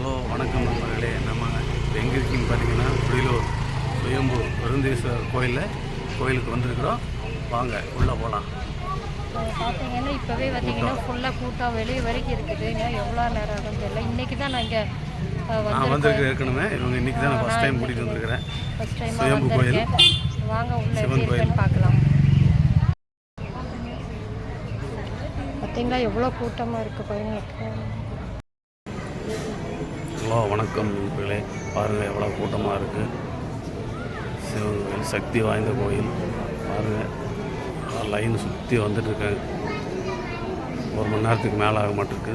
Hello வணக்கம் நண்பர்களே. நம்ம இப்போ எங்கே இருக்கீங்கன்னு பார்த்தீங்கன்னா புலிலூர் சுயம்பு பெருந்தீஸ்வரர் கோயிலில் கோயிலுக்கு வந்திருக்கிறோம். வாங்க உள்ளே போகலாம் பார்த்தீங்கன்னா இப்போவே பார்த்தீங்கன்னா ஃபுல்லாக கூட்டம் வெளியே வரைக்கும் இருக்குது. இன்னும் எவ்வளோ நேரம் ஆகும் தெரியல. இன்றைக்கி தான் நான் இங்கே நான் வந்திருக்க ஏற்கனவே இவங்க இன்றைக்கி தான் ஃபஸ்ட் டைம் கூட்டிகிட்டு வந்திருக்கிறேன். ஃபஸ்ட் டைம் சுயம்பு கோயில். வாங்க உள்ள சிவன் கோயில். பார்க்கலாம். பார்த்தீங்களா எவ்வளோ கூட்டமாக இருக்குது பாருங்க. ஹலோ வணக்கம் நண்பர்களே. பாருங்கள் எவ்வளோ கூட்டமாக இருக்குது சிவன் கோயில் சக்தி வாய்ந்த கோயில். பாருங்கள் லைன் சுற்றி வந்துட்டுருக்காங்க ஒரு மணி நேரத்துக்கு மேலே ஆக மாட்டிருக்கு.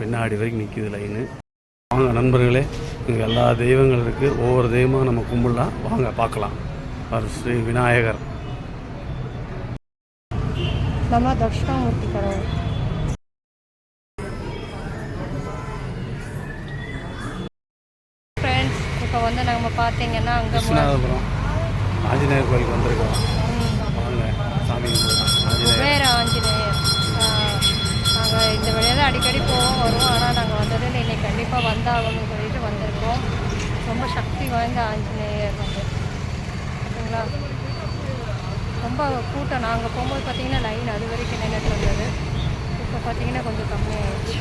பின்னாடி வரைக்கும் நிற்கிது லைனு வாங்க நண்பர்களே இங்கே எல்லா தெய்வங்கள் இருக்குது ஒவ்வொரு தெய்வமும் நம்ம கும்பிடலாம். வாங்க பார்க்கலாம். ஸ்ரீ விநாயகர். நம்ம தட்சிணாமூர்த்தி கடவுள் ஃப்ரெண்ட்ஸ் இப்போ வந்து நம்ம பார்த்தீங்கன்னா அங்கே விஸ்வநாதபுரம். ஆஞ்சநேயர் கோயிலுக்கு வந்திருக்கோம். வாங்க சாமி குபேர ஆஞ்சநேயர். நாங்கள் இந்த வழியாக தான் அடிக்கடி போவோம் வருவோம். ஆனால் நாங்கள் வந்தது இல்லை. இன்னைக்கு கண்டிப்பாக வந்தாகணும்னு சொல்லிட்டு வந்திருக்கோம். ரொம்ப சக்தி வாய்ந்த ஆஞ்சநேயர் வந்து. ஓகேங்களா ரொம்ப கூட்டம். நாங்கள் போகும்போது பார்த்தீங்கன்னா லைன் அது வரைக்கும் நின்றுட்டு இருந்தது. இப்போ பார்த்தீங்கன்னா கொஞ்சம் கம்மியாகிடுச்சு